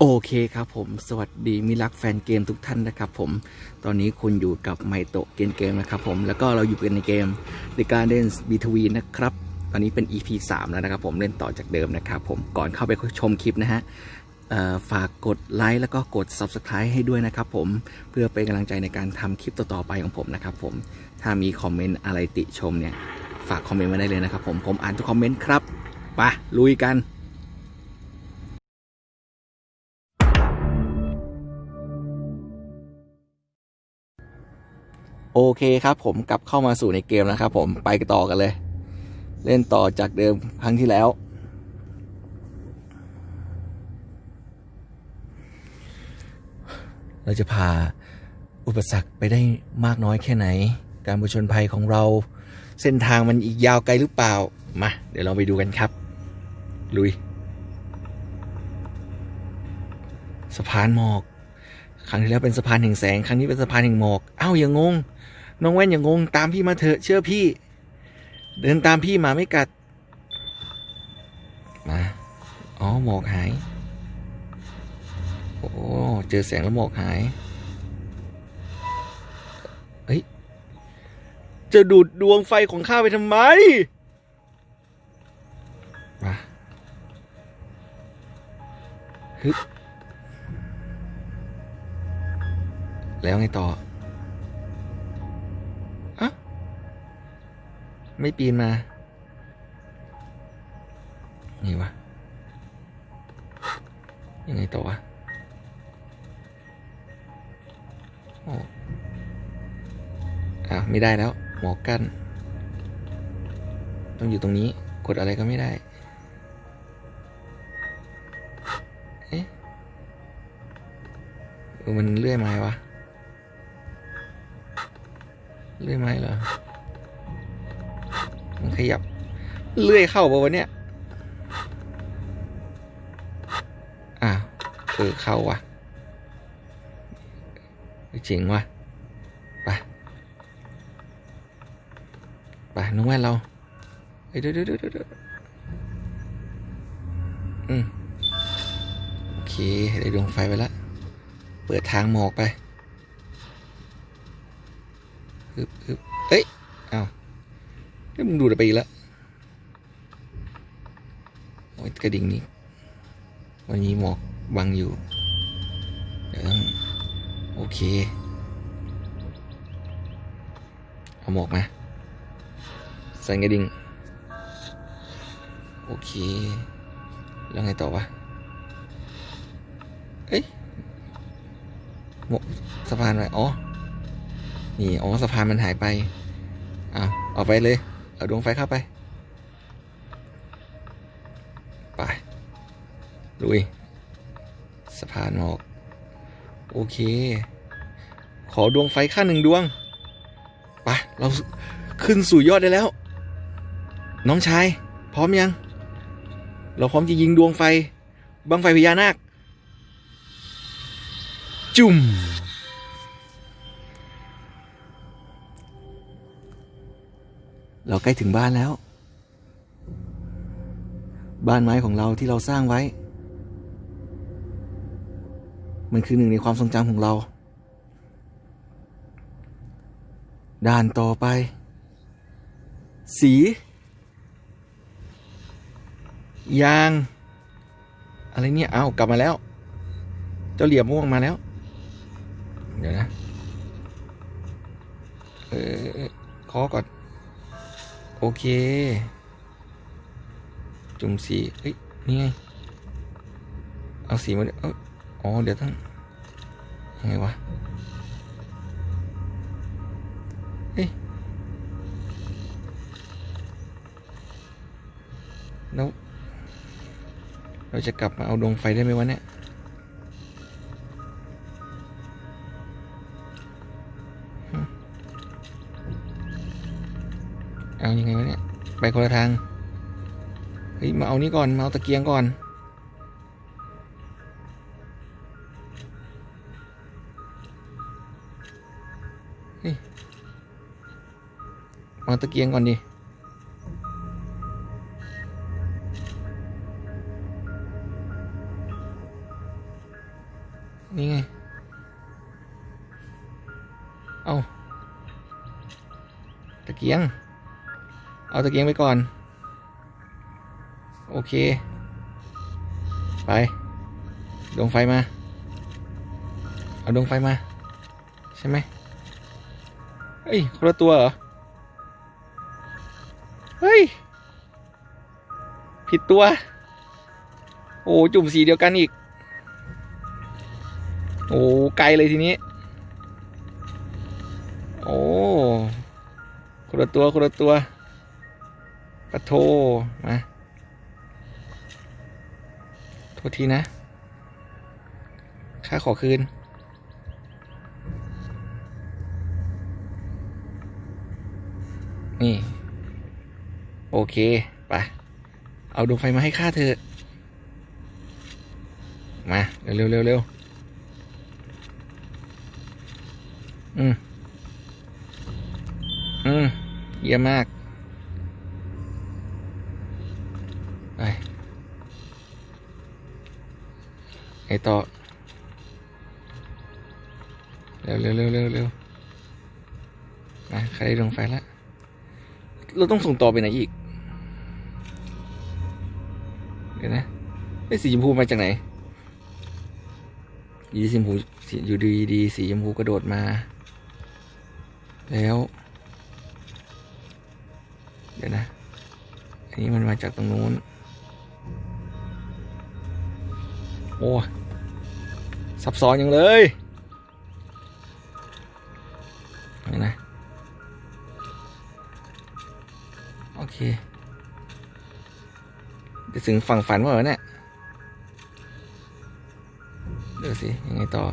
โอเคครับผมสวัสดีมิตรรักแฟนเกมทุกท่านนะครับผมตอนนี้คุณอยู่กับไมโตะเกมเกมนะครับผมแล้วก็เราอยู่กันในเกม The Gardens Between นะครับ ตอนนี้เป็น EP 3 แล้วนะครับผมเล่นต่อจากเดิมนะครับผมก่อนเข้าไปชมคลิปนะฮะฝากกดไลค์แล้วก็กด Subscribe ให้ด้วยนะครับผมเพื่อเป็นกำลังใจในการทำคลิปต่อๆไปของผมนะครับผมถ้ามีคอมเมนต์อะไรติชมเนี่ยฝากคอมเมนต์มาได้เลยนะครับผมผมอ่านทุกคอมเมนต์ครับไปลุยกัน โอเคครับผมกลับเข้ามาสู่ในเกมแล้วครับผมไปต่อกันเลย เล่นต่อจากเดิมครั้งที่แล้ว เราจะพาอุปสรรคไปได้มากน้อยแค่ไหน การผจญภัยของเราเส้นทางมันอีกยาวไกลหรือเปล่า มา เดี๋ยวเราไปดูกันครับ ลุย สะพานหมอก ครั้งที่แล้วเป็นสะพานแห่งแสง ครั้งนี้เป็นสะพานแห่งหมอก อ้าอย่างงง น้องแว่นอย่างงงตามพี่มาเถอะเชื่อพี่ เดินตามพี่มาไม่กัด มา อ๋อหมอกหาย โอ้เจอแสงแล้วหมอกหายเฮ้ย จะดูดดวงไฟของข้าไปทำไม มาฮึบแล้วไงต่อ ไม่ปีนมา นี่วะ ยังไงต่อวะ โอ้อะไม่ได้แล้ว หมอกกั้น ต้องอยู่ตรงนี้ กดอะไรก็ไม่ได้ เอ๊ะมันเลื่อยไม้วะ เลื่อยไม้เหรอ ขยับ เลื่อยเข้าปะวะเนี่ยอ่าวเออเข้าวะเจ๋งว่ะไปไปน้องแว่นเราเฮ้ดี๋ยวเดี๋ยวเดี๋ยวอืมโอเคได้ดวงไฟไปแล้วเปิดทางหมอกไปฮึบฮึบเอ้ยเอาว เฮ้ยมึงดูดไปอีกแล้วโอ้ยกระดิ่งนี้ วันนี้หมอกบังอยู่ เดี๋ยวต้องโอเค เอาหมอกมาใส่กระดิ่ง โอเค แล้วไงต่อวะ เอ้ยหมกสะพานไรอ๋อ นี่ อ๋อ สะพานมันหายไปอ้าวเอาไปเลย เอาดวงไฟเข้าไป ไป ลุย สะพานหมอก โอเค ขอดวงไฟค่าหนึ่งดวง ไป เราขึ้นสู่ยอดได้แล้ว น้องชาย พร้อมยัง เราพร้อมจะยิงดวงไฟ บังไฟพญานาค จุ่ม ใกล้ถึงบ้านแล้ว บ้านไม้ของเราที่เราสร้างไว้ มันคือหนึ่งในความทรงจำของเรา ด่านต่อไป สี ยาง อะไรเนี่ย เอากลับมาแล้ว เจ้าเหลี่ยมม่วงมาแล้ว เดี๋ยวนะ เออขอก่อน อเค จุ่มสีเอ้ย นี่ไง เอาสีมาเอ้ยอ๋อ เดี๋ยวต้อง ยังไงวะ เฮ้ย แล้ว เราจะกลับมาเอาดวงไฟได้ไหมวะเนี่ย ยังไงวะเนี่ย ไปคนละทาง เฮ้ย มาเอานี้ก่อน มาเอาตะเกียงก่อนเฮ้ยมาเอาตะเกียงก่อนดิ เอาตะเกียงไปก่อน โอเค ไป ดวงไฟมา เอาดวงไฟมา ใช่ไหมเฮ้ยคนละตัวเหรอ เฮ้ย ผิดตัว โอ้จุ่มสีเดียวกันอีก โอ้ไกลเลยทีนี้ โอ้คนละตัวคนละตัว ปะโทมาโทษทีนะ ค่าขอคืน นี่ โอเค ไป เอาดวงไฟมาให้ข้าเถอะ มา เร็วเร็วเร็วอืม อืม เยี่ยมมาก ไอต่อ เร็วเร็วเร็วเร็วเร็วมาใครได้ดวงไฟแล้ว เราต้องส่งต่อไปไหนอีก เดี๋ยวนะไอ้สีชมพูมาจากไหนยูดีสีชมพูสีอยู่ดีดีสีชมพูกระโดดมา แล้ว เดี๋ยวนะ อันนี้มันมาจากตรงนู้น โอ้ ซับซ้อนยังเลยเห็นนะโอเค จะถึงฝั่งฝันว่าเหรอเนี่ยเดี๋ยวสิ ยังไงต่อ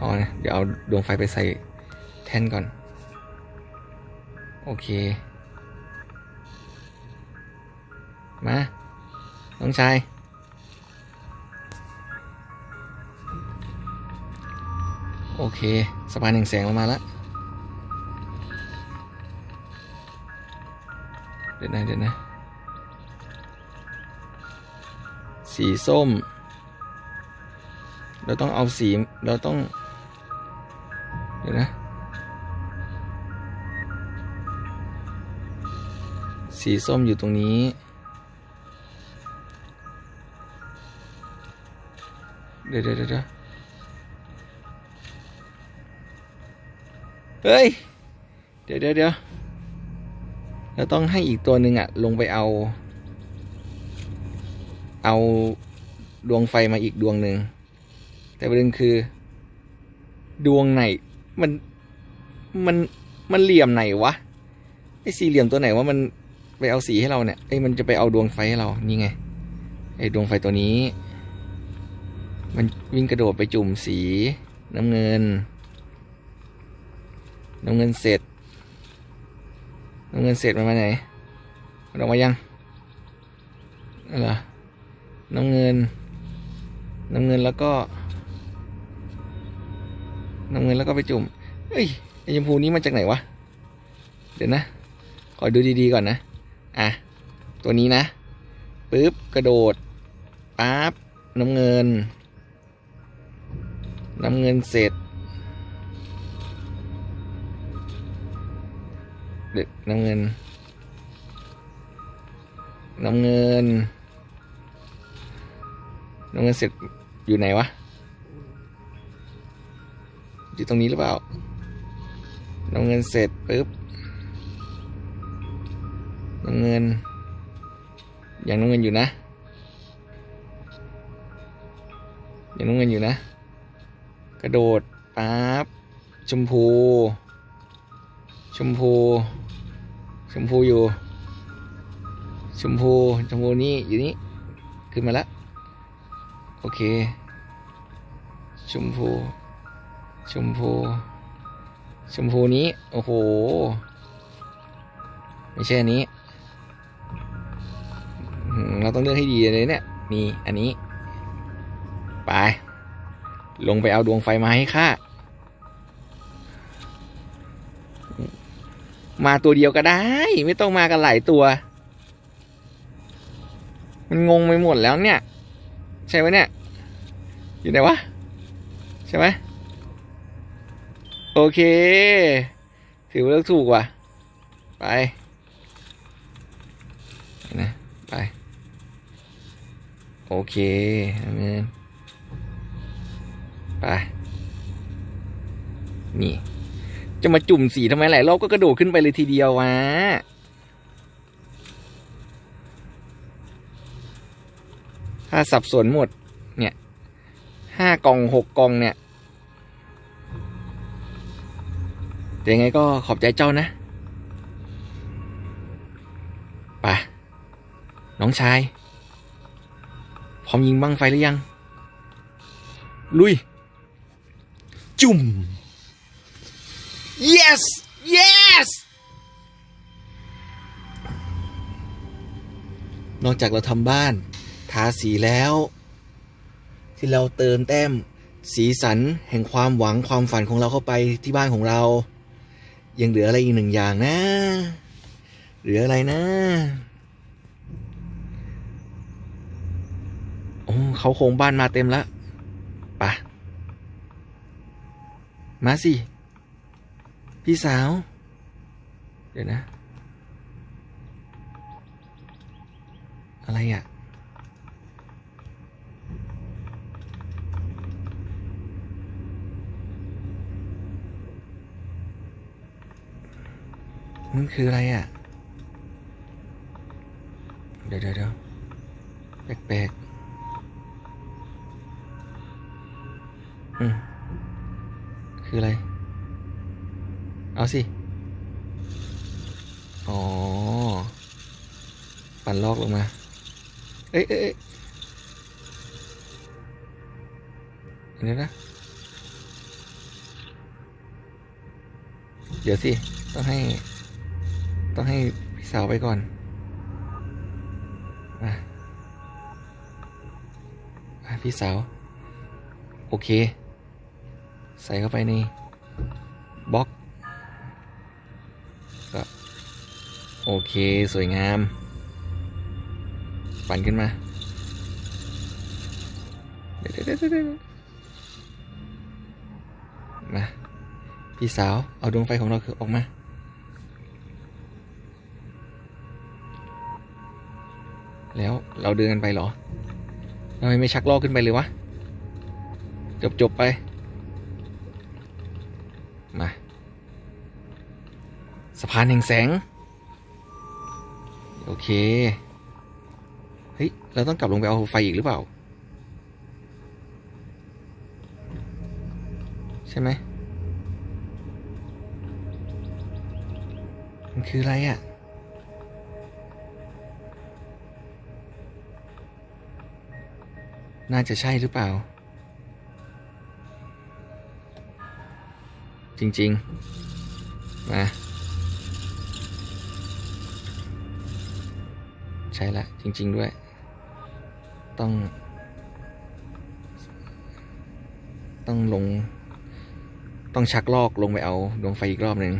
อ๋อนะเดี๋ยวเอาดวงไฟไปใส่แท่นก่อน โอเค มาน้องชาย โอเคสะพานแห่งแสงเรามาแล้วเดี๋ยวนะเดี๋ยวนะ สีส้ม เราต้องเอาสี เราต้อง เดี๋ยวนะ สีส้มอยู่ตรงนี้ เดี๋ยวเดี๋ยวเดี๋ยว เฮ้ย เดี๋ยวเดี๋ยวเดี๋ยวเราต้องให้อีกตัวหนึ่งอะลงไปเอา เอาดวงไฟมาอีกดวงหนึ่ง แต่ประเด็นคือ ดวงไหน มันมันมันเหลี่ยมไหนวะไอ้สี่เหลี่ยมตัวไหนว่ามันไปเอาสีให้เราเนี่ยไอ้มันจะไปเอาดวงไฟให้เรานี่ไงไอ้ดวงไฟตัวนี้ มันวิ่งกระโดดไปจุ่มสีน้ำเงิน น้ำเงินเสร็จน้ำเงินเสร็จมันมาไหนมันออกมายังนั่นเหรอน้ำเงิน น้ำเงินแล้วก็ น้ำเงินแล้วก็ไปจุ่มเฮ้ยไอ้ชมพูนี้มาจากไหนวะ เดี๋ยวนะขอดูดีๆก่อนนะ อะ ตัวนี้นะปึ๊บกระโดดปั๊บน้ำเงิน น้ำเงินเสร็จ เด็กน้ำเงิน น้ำเงิน น้ำเงินเสร็จอยู่ไหนวะ อยู่ตรงนี้หรือเปล่า น้ำเงินเสร็จปุ๊บ น้ำเงินยังน้ำเงินอยู่นะยังน้ำเงินอยู่นะ กระโดดปั๊บชมพู ชมพู ชมพูอยู่ ชมพูชมพูนี่อยู่นี่ขึ้นมาแล้วโอเค ชมพู ชมพู ชมพูนี้ โอ้โห ไม่ใช่อันนี้ เราต้องเลือกให้ดีเลยเนี่ยมีอันนี้ ไป ลงไปเอาดวงไฟมาให้ข้า มาตัวเดียวก็ได้ ไม่ต้องมากันหลายตัว มันงงไปหมดแล้วเนี่ย ใช่ไหมเนี่ย อยู่ไหนวะ ใช่ไหมโอเค ถือว่าเลือกถูกว่ะ ไปนะไป โอเคไป นี่ จะมาจุ่มสีทำไมหลายรอบก็กระโดดขึ้นไปเลยทีเดียววะถ้าสับสนหมด เนี่ยห้ากล่องหกกล่องเนี่ยแต่ยังไงก็ขอบใจเจ้านะไปน้องชาย พร้อมยิงบังไฟหรือยัง ลุย จุ่ม yes yes นอกจากเราทำบ้าน ทาสีแล้ว ที่เราเติมแต้มสีสันแห่งความหวังความฝันของเราเข้าไปที่บ้านของเรา ยังเหลืออะไรอีกหนึ่งอย่างนะ เหลืออะไรนะโอ้เขาโครงบ้านมาเต็มแล้วปะมาสิ พี่สาว เดี๋ยวนะ อะไรอะ มันคืออะไรอะเดี๋ยวเดี๋ยวเดี๋ยวแปลกๆ อืม คืออะไร เอาสิ อ๋อ ปั่นลอกลงมา เอ้ยเอ้ยเอ้ยเดี๋ยวนะ เดี๋ยวสิ ต้องให้ ต้องให้พี่สาวไปก่อนมาพี่สาว โอเค ใส่เข้าไปในบล็อก โอเค สวยงาม ปั่นขึ้นมา เดี๋ยวเดี๋ยวเดี๋ยวมา พี่สาว เอาดวงไฟของเราคือออกมา แล้วเราเดินกันไปเหรอทำไมไม่ชักลอกขึ้นไปเลยวะ จบจบไป มาสะพานแห่งแสง โอเค เฮ้ย เราต้องกลับลงไปเอาไฟอีกหรือเปล่า ใช่ไหมมันคืออะไรอะ่ะน่าจะใช่หรือเปล่า จริง ๆ มา ช่ละจริง ๆ ด้วย ต้อง ต้องลง ต้องชักลอกลงไปเอาดวงไฟอีกรอบหนึ่ง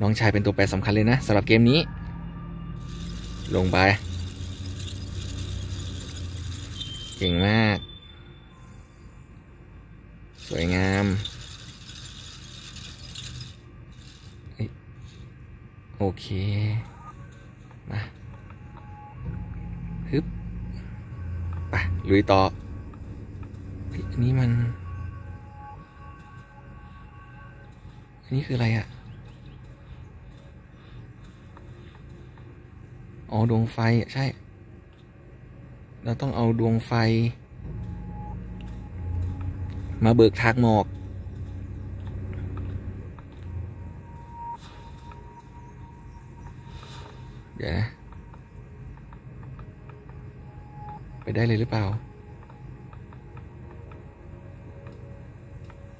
น้องชายเป็นตัวแปรสำคัญเลยนะสำหรับเกมนี้ ลงไป เก่งมาก สวยงามโอเค ลุยต่ออันนี้มัน อันนี้คืออะไรอะอ๋อดวงไฟอะใช่ เราต้องเอาดวงไฟ มาเบิกทางหมอก เดี๋ยวนะ ได้เลยหรือเปล่า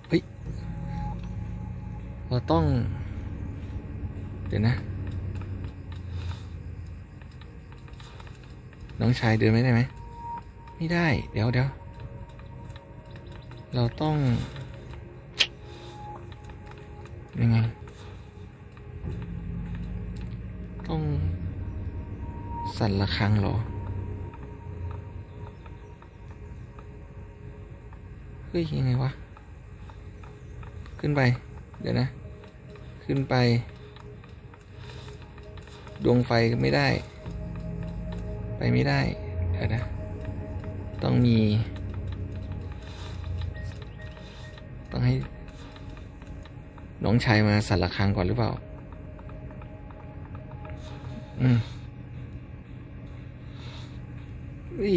เฮ้ย เราต้อง เดี๋ยวนะ น้องชายเดินไม่ได้ไหม ไม่ได้ เดี๋ยวเดี๋ยว เราต้อง ยังไง ต้อง สั่นระฆังเหรอ ฮ้ยยังไงวะ ขึ้นไป เดี๋ยวนะ ขึ้นไป ดวงไฟก็ไม่ได้ ไปไม่ได้ เดี๋ยวนะ ต้องมี ต้องให้ น้องชายมาสั่นระฆังก่อนหรือเปล่า อืมอี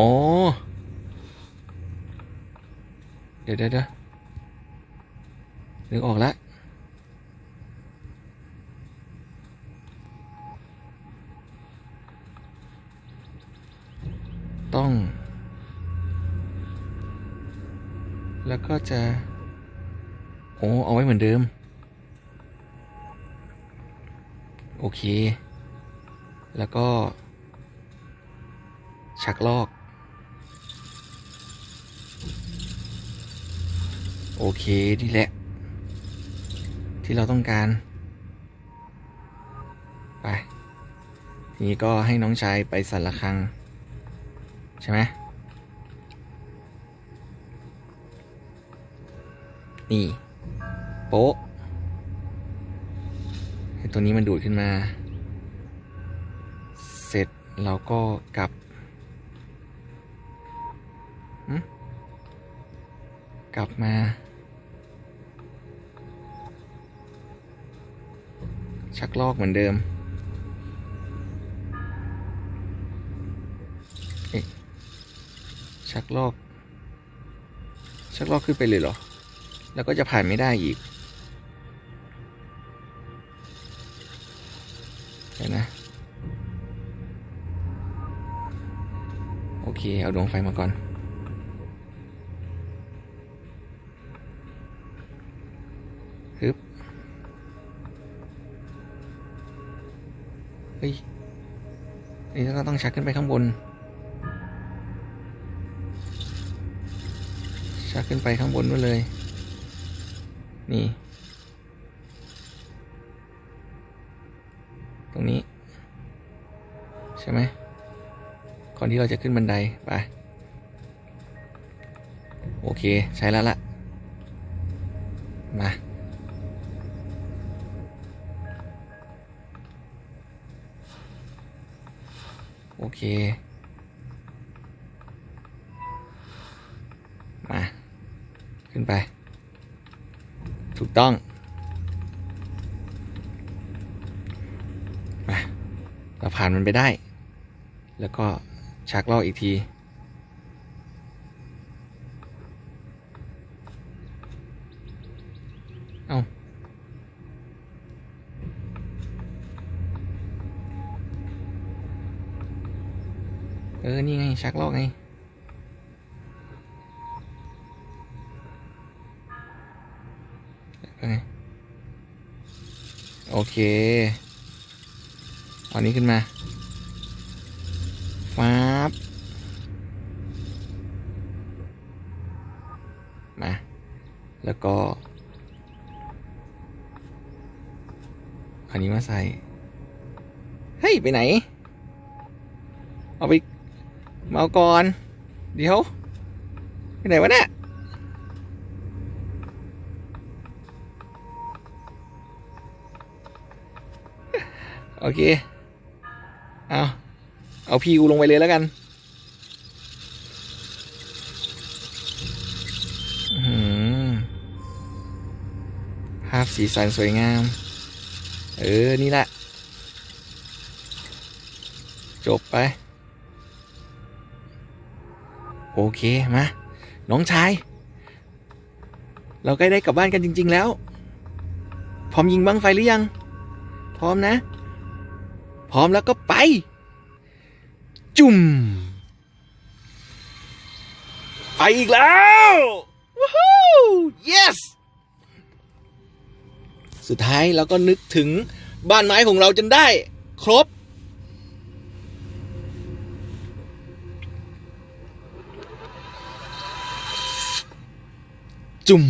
อ๋อ เดี๋ยวเดี๋ยวเดี๋ยวนึกออกแล้วต้อง แล้วก็จะ โอ้เอาไว้เหมือนเดิม โอเค แล้วก็ ชักลอก โอเคนี่แหละ ที่เราต้องการ ไป ทีนี้ก็ให้น้องชายไปสั่นระฆัง ใช่ไหมนี่โป๊ะให้ตัวนี้มันดูดขึ้นมา เสร็จเราก็กลับกลับมา ชักลอกเหมือนเดิมเอ๊ะชักลอก ชักลอกขึ้นไปเลยเหรอ แล้วก็จะผ่านไม่ได้อีกเดี๋ยวนะ โอเค เอาดวงไฟมาก่อน ฮ้ยนี่ก็ต้องชักขึ้นไปข้างบน ชักขึ้นไปข้างบนนู่นเลย นี่ ตรงนี้ ใช่ไหม ก่อนที่เราจะขึ้นบันได ไป โอเค ใช้แล้วล่ะ เค มา ขึ้นไป ถูกต้อง มา เราผ่านมันไปได้ แล้วก็ชักลอกอีกที ออนี่ไง ชักลอกไง โอเคเอานี้ขึ้นมาฟ้าบมา แล้วก็ อันนี้มาใส่ เฮ้ย ไปไหน เอาไป เอาก่อน เดี๋ยวไปไหนวะเนี่ยโอเค เอาเอาพีกูลงไปเลยแล้วกันอื้อหือภาพสีสันสวยงาม เออ นี่แหละ จบไป โอเคมาน้องชาย เราใกล้ได้กลับบ้านกันจริง ๆ แล้ว พร้อมยิงบังไฟหรือยัง พร้อมนะ พร้อมแล้วก็ไป จุ่ม ไปอีกแล้วว้าว yes สุดท้ายเราก็นึกถึงบ้านไม้ของเราจนได้ ครบ จุ่ม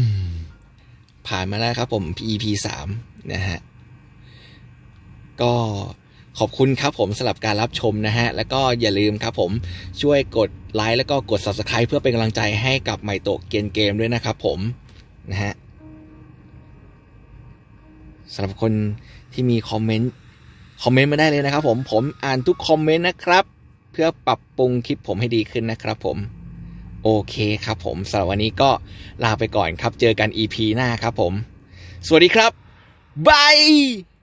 ผ่านมาแล้วครับผม EP สามนะฮะ ก็ขอบคุณครับผมสำหรับการรับชมนะฮะ แล้วก็อย่าลืมครับผมช่วยกดไลค์แล้วก็กด Subscribe เพื่อเป็นกำลังใจให้กับไมโตะเกมเกมด้วยนะครับผมนะฮะสำหรับคนที่มีคอมเมนต์คอมเมนต์มาได้เลยนะครับผมผมอ่านทุกคอมเมนต์นะครับ เพื่อปรับปรุงคลิปผมให้ดีขึ้นนะครับผม โอเคครับผมสำหรับวันนี้ก็ลาไปก่อนครับ เจอกัน EP หน้าครับผม สวัสดีครับบาย